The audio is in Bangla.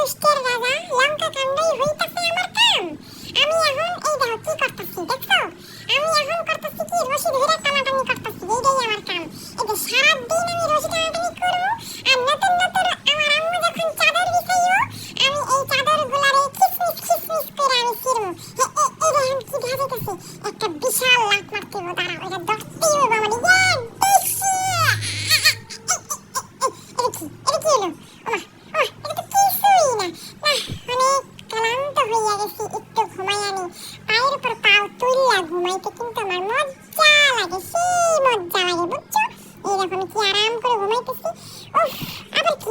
দুষ্টের রাজা লঙ্কা কাণ্ডই হইতাছে আমার কাম আমি এখন এই দেখো কি করতেছি দেখছ আমি এখন করতেছি কি রশি ধরে টানাটানি করতেছি এইটাই আমার কাম এই যে সারাদিন আমি রশি টানাটানি করব আর নতুন নতুন আমার আম্মু যখন চাদর বিছাইও আমি এই চাদর গুলারে খিসমিস খিসমিস করে আমি ফিরবো এই দেখেন কি ভেজেতেছে একটা বিশাল লাট মারতে দাঁড়াও এটা ধরতেই মজা লাগে সেই মজা লাগে বুঝছ? এইরকম কি আরাম করে ঘুমাইতেছি। উফ আবার কি